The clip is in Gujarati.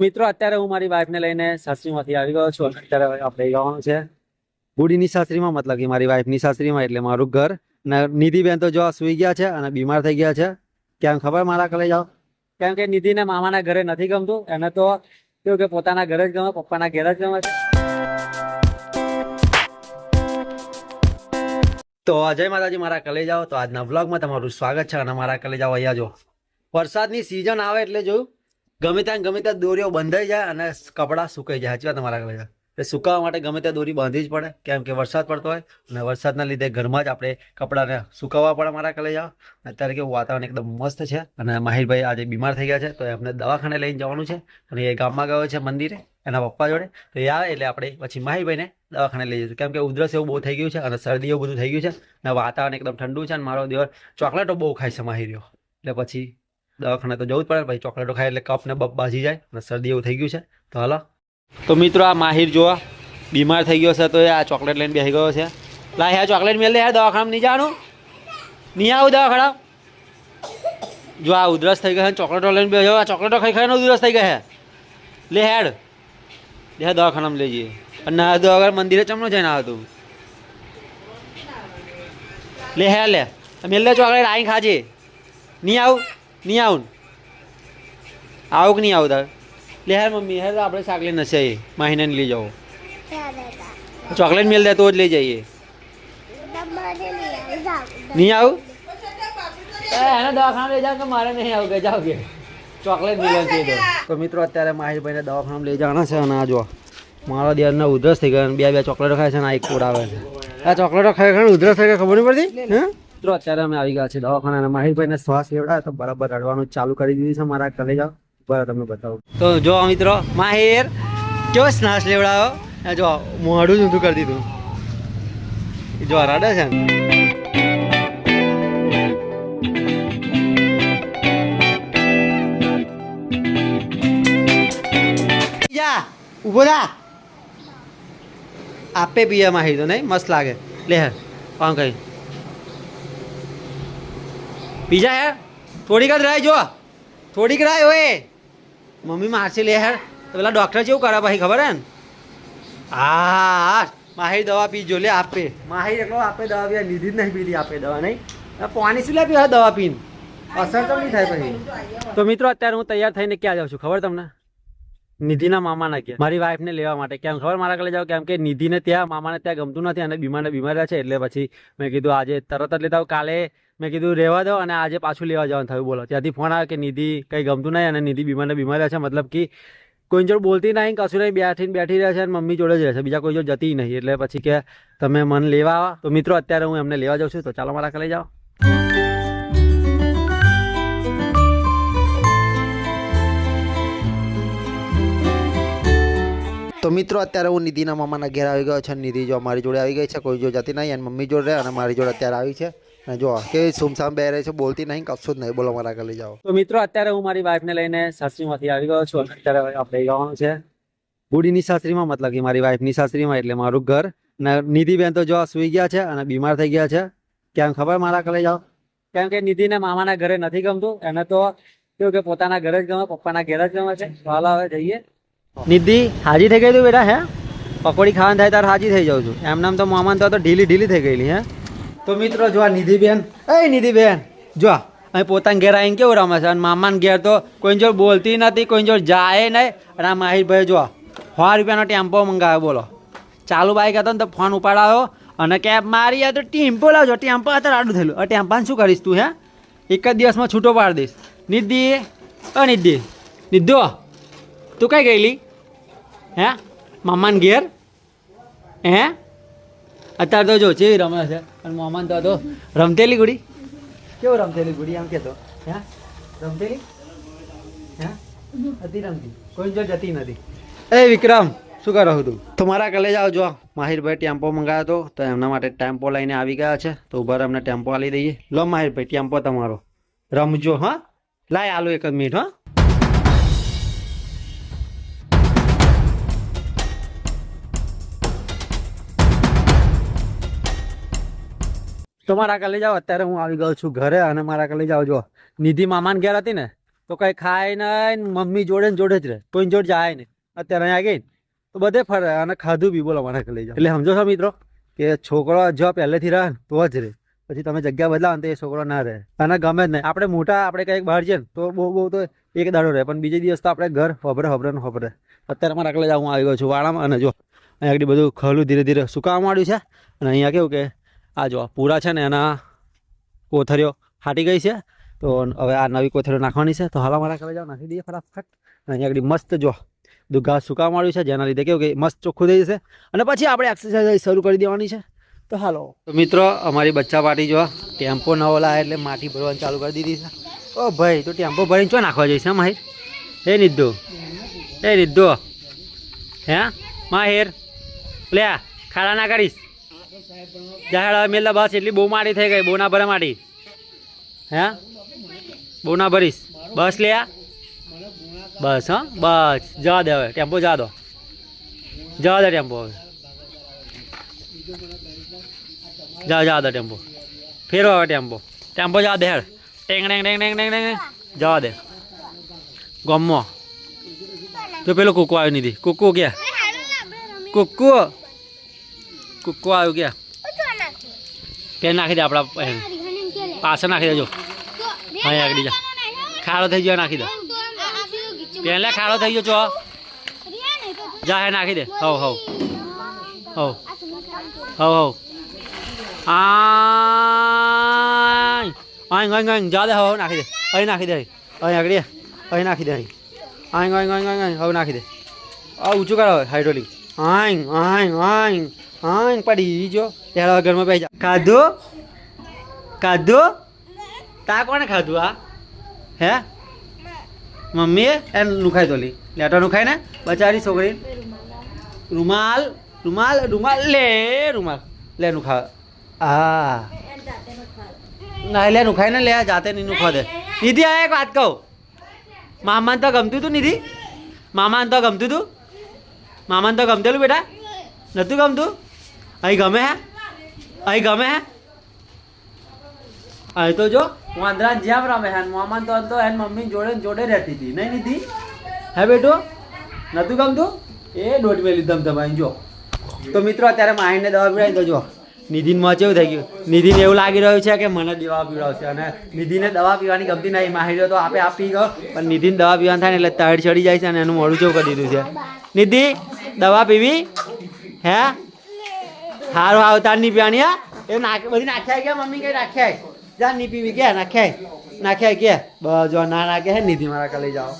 મિત્રો, અત્યારે હું મારી વાઈફને લઈને સાસરીમાંથી આવી ગયો છું. અત્યારે આપણે જવાનું છે. બુડીની સાસરીમાં, મતલબ કે મારી વાઈફની સાસરીમાં, એટલે મારું ઘર. ને નિધિબેન તો જો સુઈ ગયા છે અને બીમાર થઈ ગયા છે. કેમ ખબર મારા કલે જાઓ? કેમ કે નિધિને મામાના ઘરે નથી ગમતું. એને તો કેવું કે પોતાના ઘરે જ ગમે, પપ્પાના ઘરે જ ગમે તો અજય માતાજી, મારા કલે જાઓ. તો આજના વ્લોગમાં તમારું સ્વાગત છે અને મારા કલે જાઓ અહીંયા જો. વરસાદની સિઝન આવે એટલે જોયું. ગમે ત્યાં ગમે ત્યાં દોરીઓ બંધાઈ જાય અને કપડાં સુકાઈ જાય. સાચી વાત તમારા કલેજા એટલે સુકાવા માટે ગમે ત્યાં દોરી બાંધવી જ પડે. કેમ કે વરસાદ પડતો હોય અને વરસાદના લીધે ઘરમાં જ આપણે કપડાને સુકાવવા પડે મારા કલેજાઓ અત્યારે કેવું વાતાવરણ એકદમ મસ્ત છે. અને માહિરભાઈ આજે બીમાર થઈ ગયા છે. તો એમને દવાખાને લઈને જવાનું છે. અને એ ગામમાં ગયો છે મંદિરે, એના પપ્પા જોડે. તો એ આવે એટલે આપણે પછી માહિરભાઈને દવાખાને લઈ જઈશું. કેમ કે ઉધરસ એવું બહુ થઈ ગયું છે અને શરદી એવું બધું થઈ ગયું છે. અને વાતાવરણ એકદમ ઠંડુ છે અને મારો દિવસ ચોકલેટો બહુ ખાય છે માહિર્યો એટલે પછી દવાખાને તો જવું જ પડે ભાઈ. ચોકલેટો ખાય એટલે કફ ને બફ બાજી જાય અને શરદી એવું થઈ ગયું છે. તો હાલો. તો મિત્રો આ માહિર જોવા. બીમાર થઈ ગયો છે તો એ આ ચોકલેટ લઈને બેસી ગયો છે. લા યાર ચોકલેટ મેળ યાર દવાખાનામાં નહીં જવાનું નહીં આવું દવાખાના જો આ ઉધરસ થઈ ગયા ચોકલેટો લઈને બેસ્યો આ ચોકલેટો ખાઈ ખાઈને ઉધરસ થઈ ગયા લે હેડ. લે દવાખાનામાં લઈ જઈએ. અને ના અગર મંદિરે ચમનો જઈને આવતું લે હે લે. મેલ લે ચોકલેટ, આઈ ખાજે. નહીં આવું. નહીં આવું આવું કે નહીં આવું તાર? લે હાર મમ્મી હેર આપણે સાકલી નસે માહિને લઈ જાઓ. ચોકલેટ મેલ દે તો જ લઈ જઈએ. નહીં આવું? એને દવાખાના લઈ જાઓ કે મારે નહીં આવું? કે જાઓ કે ચોકલેટ મિલન છે તો. મિત્રો અત્યારે માહિરભાઈને દવાખાના લઈ જવાના છે અને આ જો મારા દિયરને ઉધરસ થઈ ગયા બે બે ચોકલેટો ખાય છે ને આ એક કોડાવે છે. આ ચોકલેટો ખાઈ ખાઈને ઉધરસ થઈ ગયા ખબર નહીં પડતી? હે? મિત્રો, અત્યારે અમે આવી ગયા છે દવાખાના માહિરભાઈને શ્વાસ લેવડાવે તો બરાબર રડવાનું ચાલુ કરી દીધું છે મારા કલેજા. બરાબર, તમને બતાવું. તો જો મિત્રો, માહિર, કેવો શ્વાસ લેવડાવ્યો આ જો મોઢું ઊંધું કરી દીધું. જો રડે છે ઊભો થા. આપે પીએ માહિતી તો નહીં, મસ્ત લાગે. લે, હા કઈ બીજા હેર થોડીક જ રાહ જો. થોડીક રાહ હોય. મમ્મી મારશે લે હેર તો પેલા ડૉક્ટર જેવું કરે ભાઈ ખબર હે ને? હા માહિર દવા પીજો લે આપે. માહિર એકલો આપે દવા પીવા લીધી જ નહીં પીધી આપે દવા નહીં? પાણી શું લે પીવા દવા પીને? અસર તો નહીં થાય પછી? તો મિત્રો અત્યારે હું તૈયાર થઈને ક્યાં જાઉં છું? ખબર તમને? નિધિના મામાના કે મારી વાઈફને લેવા માટે. કેમ? ખબર મારા કલે જાવ કેમ કે નિધિને ત્યાં મામાને ત્યાં ગમતું નથી અને બીમારને બીમાર છે. એટલે પછી મેં કીધું આજે તરત જ લેતા કાલે મેં કીધું, રહેવા દો અને આજે પાછું લેવા જવાનું થયું, બોલો. ત્યાંથી ફોન આવે કે, નિધિ, કંઈ ગમતું નહીં અને નિધિ બીમારને બીમાર છે મતલબ કે કોઈ જોડે બોલતી નહીં, કશું નહીં, બેઠીને બેઠી રહે છે અને મમ્મી જોડે જ રહે છે બીજા કોઈ જોડે જતી નહીં. એટલે પછી કે, તમે મન લેવા આવો. તો મિત્રો, અત્યારે હું એમને લેવા જાઉં છું. તો ચાલો મારા લઈ જાઓ. તો મિત્રો, અત્યારે હું નિધિના મામાના ઘેર આવી ગયો છે. નિધિ જો મારી જોડે આવી ગઈ છે, કોઈ જો જતી નહીં અને મમ્મી જોડે અને મારી જોડે અત્યારે આવી છે. જો, કે સુમસામ બે રહે છે, બોલતી નહીં, કશું જ નહીં બોલો મારા ઘરે જાઓ. તો મિત્રો, અત્યારે હું મારી વાઈફને લઈને સાસરીમાંથી આવી ગયો છું. અત્યારે આપણે જવાનું છે. બુડીની સાસરીમાં મતલબ કે મારી વાઈફની સાસરીમાં, એટલે મારું ઘર. અને નિધિબેન તો જો સુઈ ગયા છે અને બીમાર થઈ ગયા છે. કેમ ખબર મારા ઘરે જાઓ? કેમ કે નિધિને મામાના ઘરે નથી ગમતું. એને તો કેવું કે પોતાના ઘરે જ ગમે, પપ્પાના ઘરે જ ગમે છે. હાલો હવે જઈએ. નિધિ, હાજી થઈ ગઈ તું બેટા, હે? પકોડી ખાવાનું થાય, તાર હાજી થઈ જાઉં છું. એમ નામ તો મામાન તો ઢીલી ઢીલી થઈ ગયેલી, હે? તો મિત્રો જો નિધિબેન, એ નિધિબેન, જો અહીં પોતાના ઘેર આવીને કેવું રમે છે? અને મામાના ઘેર તો કોઈ જોડ બોલતી નથી, કોઈ જોડ જાય નહીં. અને આ માહિરભાઈ જો સો રૂપિયાનો ટેમ્પો મંગાવ્યો, બોલો. ચાલુ બાઈક હતો ને તો ફોન ઉપાડાયો. અને કેબ મારી આ તો ટેમ્પો લાવજો. ટેમ્પો અત્યારે આડું થયેલું. આ ટેમ્પાને શું કરીશ તું, હે? એક જ દિવસમાં છૂટો પાડી દઈશ. નિધિ, અ નિધિ. નિધો તું કઈ ગયેલી? હે? મામાને ઘેર? હે? અત્યારે તો જો ચેવી રમે છે. અને મામાને તો તો રમતેલી ગુડી. કેવું રમતેલી ગુડી આમ કેતો? હા? રમતેલી? હે? હતી રમતી. કોઈ જો જતી નથી. એ વિક્રમ શું કરો છો તું? તો મારા કલે જાઓ જો. માહિરભાઈ ટેમ્પો મંગાવ્યો હતો તો એમના માટે ટેમ્પો લઈને આવી ગયા છે. તો ઊભા અમને ટેમ્પો આલી દઈએ. લો માહિરભાઈ ટેમ્પો તમારો. રમજો હા. લાય આલો એક જ મિનિટ હા. તો મારા કલે જાઓ. અત્યારે હું આવી ગયો છું ઘરે અને મારા કલે જાઓ. જો, નિધિ મામાને ઘેર હતી ને, તો કંઈ ખાય નહીં, મમ્મી જોડે ને જોડે જ રહે. કોઈ જોડે જાય નહીં. અત્યારે અહીંયા ગઈ તો બધે ફરે અને ખાધું બી બોલો મારા લઈ જાઓ. એટલે સમજો છો મિત્રો કે છોકરો જો પહેલેથી રહે તો જ રહે. પછી તમે જગ્યા બદલાવો તો એ છોકરો ના રહે. અને ગમે જ નહીં. આપણે મોટા, આપણે કંઈક બહાર જઈએ ને, તો બહુ બહુ તો એક દાડો રહે. પણ બીજે દિવસ તો આપણે ઘર હોભરે હોભરે ને હોભરે. અત્યારે મારા આગળ જાઓ. હું આવી ગયો છું વાળામાં અને જો, અહીંયા આગળ બધું ખલું ધીરે ધીરે. સુકાવા માંડ્યું છે. અને અહીંયા કેવું કે આ જો પૂરા છે ને એના કોથરીઓ ફાટી ગઈ છે. તો હવે આ નવી કોથળીઓ નાખવાની છે. તો હાલ મારા આગળ જાઓ, નાખી દઈએ ફટાફટ. અહીંયા આગળ મસ્ત જો બધું ઘાસ સુકાવા છે, જેના લીધે કેવું કે મસ્ત ચોખ્ખું થઈ જશે. અને પછી આપણે એક્સરસાઇઝ શરૂ કરી દેવાની છે. તો હાલો. તો મિત્રો, અમારી બચ્ચા પાર્ટી જો, ટેમ્પો નવો લાવે એટલે માટી ભરવાનું ચાલુ કરી દીધી છે. ઓ ભાઈ, તો ટેમ્પો ભરીને ચો નાખવા જઈશ માહિર? હે નિધુ હે નિધુ હે? માહિર? લે ખાડા ના કરીશ જાહેર મેલા બસ એટલી બહુ માડી થઈ ગઈ બહુ ના ભરે માટી હે? બહુ ના ભરીશ. બસ લે આ. બસ હા? બસ. જવા દે હવે. ટેમ્પો જવા દો. જવા દે ટેમ્પો હવે. જા જવા દે ટેમ્પો. ફેરવો હવે ટેમ્પો. ટેમ્પો જવા દે હેડ. ટેંગ ટેંગ ટેંગ ટેંગ ટેંગ ટેંગ. જવા દે. ગમો. તો પેલો કુકુ આવ્યો નથી કુકુ ક્યાં? કુકુ. કુકુ આવ્યું ક્યાં? પેન નાખી દે આપણા પાછળ નાખી દેજો. હા આગળ જા. ખાડો થઈ ગયો નાખી દે. પહેલા ખાડો થઈ ગયો છો જા હે નાખી દે. હવ હવ. હવ. હવ હવ. આય અહીં ગઈ જા દે હવ નાખી દે. અહીં નાખી દે અહીં. આગળ અહીં નાખી દે અહીં. અહીં અહીં અહીં અહીં હવે નાખી દે. આ ઊંચું કરો હાઇડ્રોલિક અહીં અહીં અહીં પડી જો. ત્યારે ઘરમાં પૈ જા. ખાધું? ખાધું? તા કોણે ખાધું આ હે? મમ્મીએ એને નુખાઈ તોલી લેટો નુખાય ને? બચારી છોકરી. રૂમાલ. રૂમાલ રૂમાલ. લે રૂમાલ. લે નુખા હા. ના, લે નુખાય ને લે જાતે નહીં નુખવા દે. નિધિ, આ એક વાત કહું. મામાને તો ગમતું તું નિધિ? મામાને તો ગમતું તું? મામાને તો ગમતેલું બેટા? નહોતું ગમતું? અહીં ગમે હે? અહીં ગમે હે? અહીં તો જો. વાંદરા જેમ રમે હે મામા તો તો એન મમ્મી જોડે જોડે રહેતી હતી. નહીં નિધિ હે બેટો? નતું ગમતું? એ દોઢ મેલી દમ તમે જો. તો મિત્રો અત્યારે માહિરને દવા પીવડાવી તો જો. નિધિનમાં કેવું થઈ ગયું? નિધિને એવું લાગી રહ્યું છે કે મને દવા પીવડાવશે અને નિધિને દવા પીવાની ગમતી નહીં. માહિર તો આપે આપી ગયો. પણ નિધિને દવા પીવાનું થાય ને એટલે તળ ચડી જાય છે અને એનું મોડું કેવું કરી દીધું છે. નિધિ દવા પીવી? હે? હારું આવતા ની પીવાની હા? એ નાખ, બધી નાખ્યા ગયા મમ્મી કઈ નાખ્યા જા, ની પીવી ગયા નાખ્યા નાખ્યા ગયા બસ, જો, ના નાખે હે, નિધિ મારા કાલે જાઓ.